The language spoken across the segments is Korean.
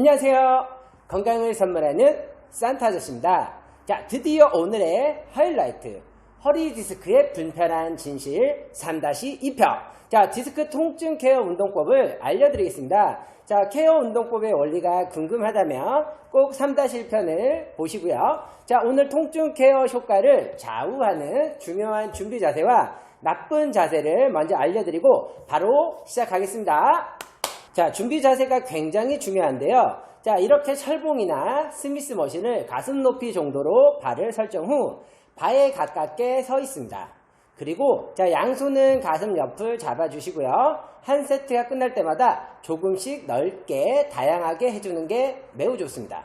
안녕하세요. 건강을 선물하는 산타 아저씨입니다. 자, 드디어 오늘의 하이라이트. 허리 디스크의 불편한 진실 3-2편. 자, 디스크 통증 케어 운동법을 알려드리겠습니다. 자, 케어 운동법의 원리가 궁금하다면 꼭 3-1편을 보시고요. 자, 오늘 통증 케어 효과를 좌우하는 중요한 준비 자세와 나쁜 자세를 먼저 알려드리고 바로 시작하겠습니다. 자, 준비 자세가 굉장히 중요한데요. 자, 이렇게 철봉이나 스미스 머신을 가슴 높이 정도로 발을 설정 후 바에 가깝게 서 있습니다. 그리고 자, 양손은 가슴 옆을 잡아주시고요. 한 세트가 끝날 때마다 조금씩 넓게 다양하게 해주는 게 매우 좋습니다.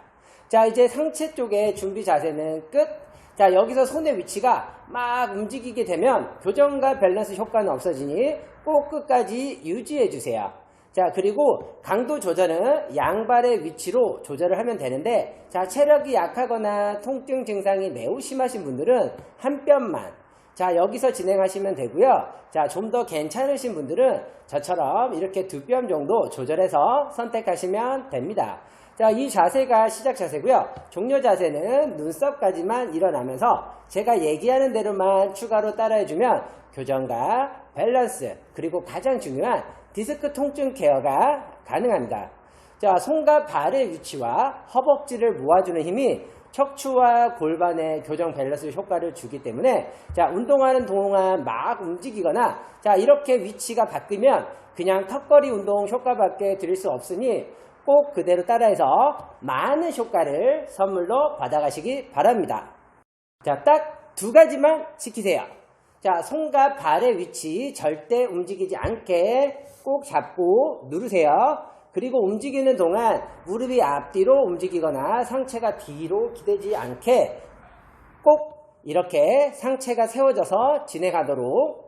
자, 이제 상체 쪽의 준비 자세는 끝. 자, 여기서 손의 위치가 막 움직이게 되면 교정과 밸런스 효과는 없어지니 꼭 끝까지 유지해 주세요. 자, 그리고 강도 조절은 양발의 위치로 조절을 하면 되는데, 자, 체력이 약하거나 통증 증상이 매우 심하신 분들은 한 뼘만, 자, 여기서 진행하시면 되고요. 자, 좀 더 괜찮으신 분들은 저처럼 이렇게 두 뼘 정도 조절해서 선택하시면 됩니다. 자, 이 자세가 시작 자세고요. 종료 자세는 눈썹까지만 일어나면서 제가 얘기하는 대로만 추가로 따라해주면 교정과 밸런스, 그리고 가장 중요한 디스크 통증 케어가 가능합니다. 자, 손과 발의 위치와 허벅지를 모아주는 힘이 척추와 골반의 교정 밸런스 효과를 주기 때문에 자, 운동하는 동안 막 움직이거나 자, 이렇게 위치가 바뀌면 그냥 턱걸이 운동 효과밖에 드릴 수 없으니 꼭 그대로 따라해서 많은 효과를 선물로 받아가시기 바랍니다. 자, 딱 두 가지만 지키세요. 자, 손과 발의 위치 절대 움직이지 않게 꼭 잡고 누르세요. 그리고 움직이는 동안 무릎이 앞뒤로 움직이거나 상체가 뒤로 기대지 않게 꼭 이렇게 상체가 세워져서 진행하도록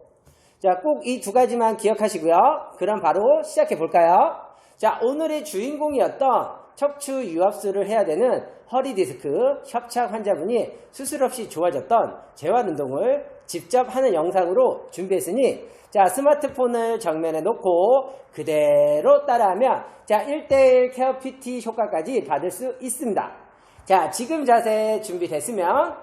자, 꼭 이 두 가지만 기억하시고요. 그럼 바로 시작해 볼까요? 자, 오늘의 주인공이었던 척추 유압수를 해야 되는 허리 디스크 협착 환자분이 수술 없이 좋아졌던 재활 운동을 직접 하는 영상으로 준비했으니 자, 스마트폰을 정면에 놓고 그대로 따라하면 자, 1대1 케어 PT 효과까지 받을 수 있습니다. 자, 지금 자세 준비됐으면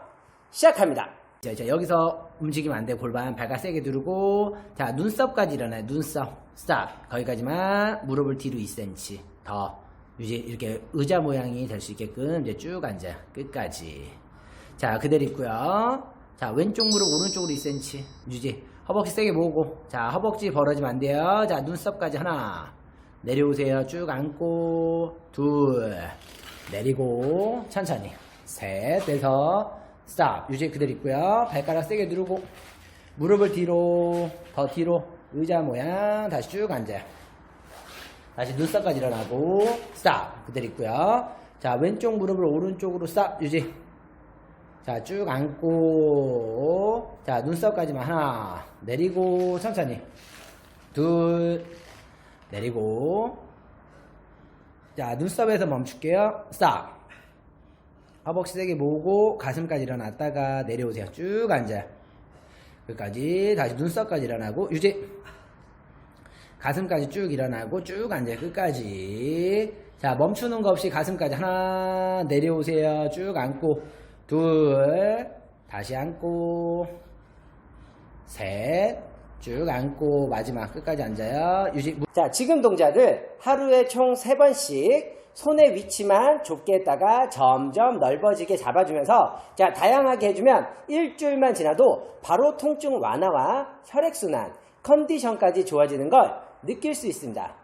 시작합니다. 자, 자, 여기서 움직이면 안 돼. 골반 발가 세게 누르고 자, 눈썹까지 일어나요. 눈썹. 스탑. 거기까지만 무릎을 뒤로 2cm 더 유지 이렇게 의자 모양이 될 수 있게끔 이제 쭉 앉아. 끝까지. 자, 그대로 있고요. 자, 왼쪽 무릎 오른쪽으로 2cm 유지. 허벅지 세게 모으고. 자, 허벅지 벌어지면 안 돼요. 자, 눈썹까지 하나. 내려오세요. 쭉 앉고. 둘. 내리고. 천천히. 셋. 돼서 스탑. 유지 그대로 있고요. 발가락 세게 누르고. 무릎을 뒤로. 더 뒤로. 의자 모양. 다시 쭉 앉아요. 다시 눈썹까지 일어나고. 스탑. 그대로 있고요. 자, 왼쪽 무릎을 오른쪽으로 스탑. 유지. 자, 쭉 앉고, 자, 눈썹까지만 하나, 내리고, 천천히. 둘, 내리고. 자, 눈썹에서 멈출게요. 스탑. 허벅지 세게 모으고, 가슴까지 일어났다가 내려오세요. 쭉 앉아요. 끝까지, 다시 눈썹까지 일어나고, 유지. 가슴까지 쭉 일어나고, 쭉 앉아요. 끝까지. 자, 멈추는 거 없이 가슴까지 하나, 내려오세요. 쭉 앉고, 둘, 다시 앉고, 셋, 쭉 앉고, 마지막 끝까지 앉아요. 유지. 자, 지금 동작을 하루에 총 세번씩 손의 위치만 좁게 했다가 점점 넓어지게 잡아주면서 자, 다양하게 해주면 일주일만 지나도 바로 통증 완화와 혈액순환, 컨디션까지 좋아지는 걸 느낄 수 있습니다.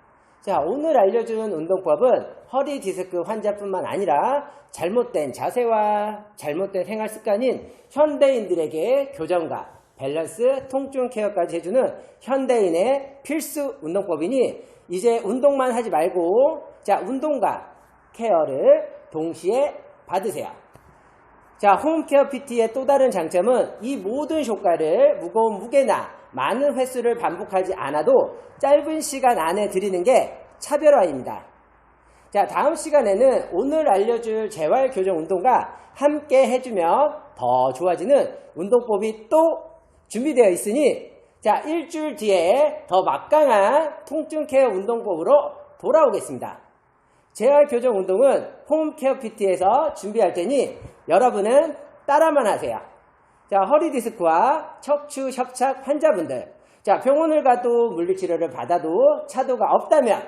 자, 오늘 알려준 운동법은 허리 디스크 환자뿐만 아니라 잘못된 자세와 잘못된 생활 습관인 현대인들에게 교정과 밸런스, 통증 케어까지 해주는 현대인의 필수 운동법이니 이제 운동만 하지 말고 자, 운동과 케어를 동시에 받으세요. 자, 홈케어 PT의 또 다른 장점은 이 모든 효과를 무거운 무게나 많은 횟수를 반복하지 않아도 짧은 시간 안에 드리는 게 차별화입니다. 자, 다음 시간에는 오늘 알려줄 재활 교정 운동과 함께 해주면 더 좋아지는 운동법이 또 준비되어 있으니 자, 일주일 뒤에 더 막강한 통증 케어 운동법으로 돌아오겠습니다. 재활 교정 운동은 홈케어 PT에서 준비할 테니 여러분은 따라만 하세요. 자, 허리 디스크와 척추 협착 환자분들. 자, 병원을 가도 물리치료를 받아도 차도가 없다면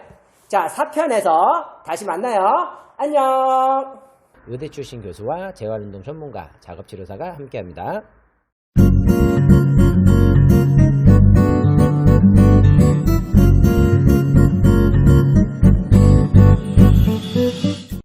자, 4편에서 다시 만나요. 안녕! 의대 출신 교수와 재활운동 전문가, 작업치료사가 함께합니다.